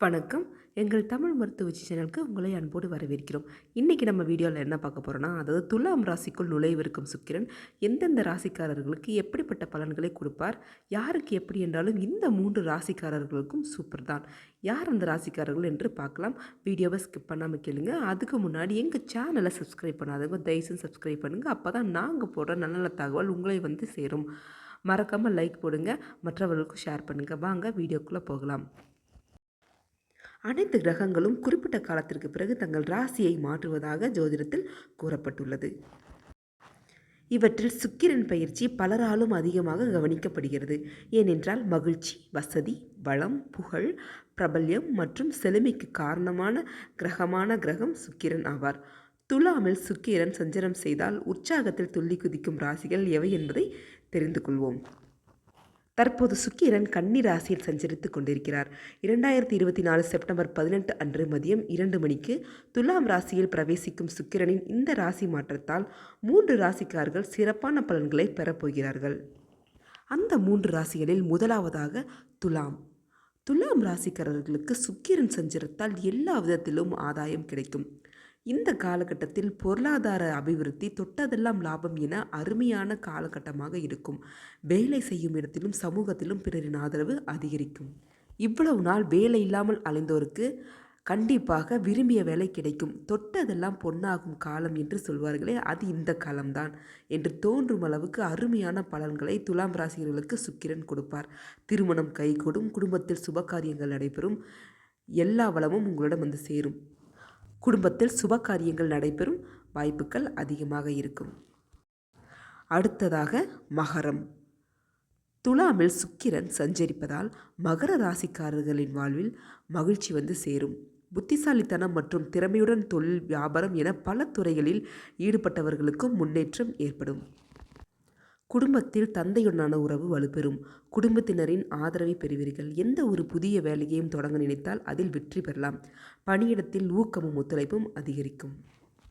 வணக்கம். எங்கள் தமிழ் மருத்துவ சேனலுக்கு உங்களை அன்போடு வரவேற்கிறோம். இன்றைக்கி நம்ம வீடியோவில் என்ன பார்க்க போகிறோன்னா அதாவது துலாம் ராசிக்குள் நுழைவிருக்கும் சுக்கிரன் எந்தெந்த ராசிக்காரர்களுக்கு எப்படிப்பட்ட பலன்களை கொடுப்பார்? யாருக்கு எப்படி என்றாலும் இந்த மூன்று ராசிக்காரர்களுக்கும் சூப்பர் தான். யார் அந்த ராசிக்காரர்கள் என்று பார்க்கலாம். வீடியோவை ஸ்கிப் பண்ணாமல் கேளுங்க. அதுக்கு முன்னாடி எங்கள் சேனலை சப்ஸ்கிரைப் பண்ணாதவங்க தயவுசெய்து சப்ஸ்கிரைப் பண்ணுங்கள் அப்போ தான் நாங்கள் போடுற நல்ல நல்ல தகவல் உங்களை வந்து சேரும். மறக்காமல் லைக் போடுங்க. மற்றவர்களுக்கும் ஷேர் பண்ணுங்கள் வாங்க வீடியோக்குள்ளே போகலாம். அனைத்து கிரகங்களும் குறிப்பிட்ட காலத்திற்கு பிறகு தங்கள் ராசியை மாற்றுவதாக ஜோதிடத்தில் கூறப்பட்டுள்ளது. இவற்றில் சுக்கிரன் பயிற்சி பலராலும் அதிகமாக கவனிக்கப்படுகிறது. ஏனென்றால் மகிழ்ச்சி வசதி வளம் புகழ் பிரபல்யம் மற்றும் செழுமைக்கு காரணமான கிரகமான கிரகம் சுக்கிரன் ஆவார். துலாமில் சுக்கிரன் சஞ்சரம் செய்தால் உற்சாகத்தில் துள்ளி குதிக்கும் ராசிகள் எவை என்பதை தெரிந்து கொள்வோம். தற்போது சுக்கிரன் கன்னி ராசியில் சஞ்சரித்துக் கொண்டிருக்கிறார். இரண்டாயிரத்தி இருபத்தி நாலு செப்டம்பர் பதினெட்டு அன்று மதியம் இரண்டு மணிக்கு துலாம் ராசியில் பிரவேசிக்கும் சுக்கிரனின் இந்த ராசி மாற்றத்தால் மூன்று ராசிக்காரர்கள் சிறப்பான பலன்களை பெறப்போகிறார்கள் அந்த மூன்று ராசிகளில் முதலாவதாக துலாம். துலாம் ராசிக்காரர்களுக்கு சுக்கிரன் சஞ்சரத்தால் எல்லா விதத்திலும் ஆதாயம் கிடைக்கும். இந்த காலகட்டத்தில் பொருளாதார அபிவிருத்தி தொட்டதெல்லாம் லாபம் என அருமையான காலகட்டமாக இருக்கும். வேலை செய்யும் இடத்திலும் சமூகத்திலும் பிறரின் ஆதரவு அதிகரிக்கும். இவ்வளவு நாள் வேலை இல்லாமல் அலைந்தோருக்கு கண்டிப்பாக விரும்பிய வேலை கிடைக்கும். தொட்டதெல்லாம் பொன்னாகும் காலம் என்று சொல்வார்களே அது இந்த காலம்தான் என்று தோன்றும் அளவுக்கு அருமையான பலன்களை துலாம் ராசிகளுக்கு சுக்கிரன் கொடுப்பார். திருமணம் கைகூடும் குடும்பத்தில் சுபகாரியங்கள் நடைபெறும். எல்லா வளமும் உங்களிடம் வந்து சேரும். குடும்பத்தில் சுப காரியங்கள் நடைபெறும் வாய்ப்புகள் அதிகமாக இருக்கும். அடுத்ததாக மகரம். துலாமில் சுக்கிரன் சஞ்சரிப்பதால் மகர ராசிக்காரர்களின் வாழ்வில் மகிழ்ச்சி வந்து சேரும். புத்திசாலித்தனம் மற்றும் திறமையுடன் தொழில் வியாபாரம் என பல துறைகளில் ஈடுபட்டவர்களுக்கும் முன்னேற்றம் ஏற்படும். குடும்பத்தில் தந்தையுடனான உறவு வலுப்பெறும். குடும்பத்தினரின் ஆதரவை பெறுவீர்கள். எந்த ஒரு புதிய வேலையையும் தொடங்க நினைத்தால் அதில் வெற்றி பெறலாம். பணியிடத்தில் ஊக்கமும் ஒத்துழைப்பும் அதிகரிக்கும்.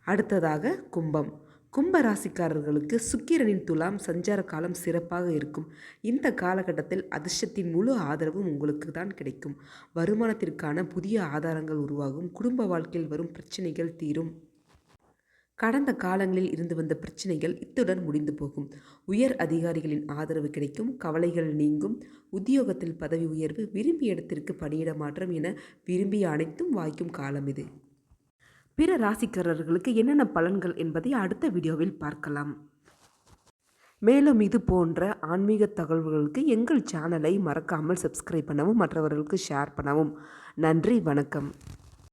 அடுத்ததாக கும்பம். கும்ப ராசிக்காரர்களுக்கு சுக்கிரனின் துலாம் சஞ்சார காலம் சிறப்பாக இருக்கும். இந்த காலகட்டத்தில் அதிர்ஷ்டத்தின் முழு ஆதரவும் உங்களுக்கு தான் கிடைக்கும். வருமானத்திற்கான புதிய ஆதாரங்கள் உருவாகும். குடும்ப வாழ்க்கையில் வரும் பிரச்சனைகள் தீரும். கடந்த காலங்களில் இருந்து வந்த பிரச்சனைகள் இத்துடன் முடிந்து போகும். உயர் அதிகாரிகளின் ஆதரவு கிடைக்கும் கவலைகள் நீங்கும். உத்தியோகத்தில் பதவி உயர்வு விரும்பிய இடத்திற்கு பணியிட மாற்றம் என விரும்பிய அனைத்தும் வாய்க்கும் காலம் இது. பிற ராசிக்காரர்களுக்கு என்னென்ன பலன்கள் என்பதை அடுத்த வீடியோவில் பார்க்கலாம். மேலும் இது போன்ற ஆன்மீக தகவல்களுக்கு எங்கள் சேனலை மறக்காமல் சப்ஸ்கிரைப் பண்ணவும் மற்றவர்களுக்கு ஷேர் பண்ணவும். நன்றி வணக்கம்.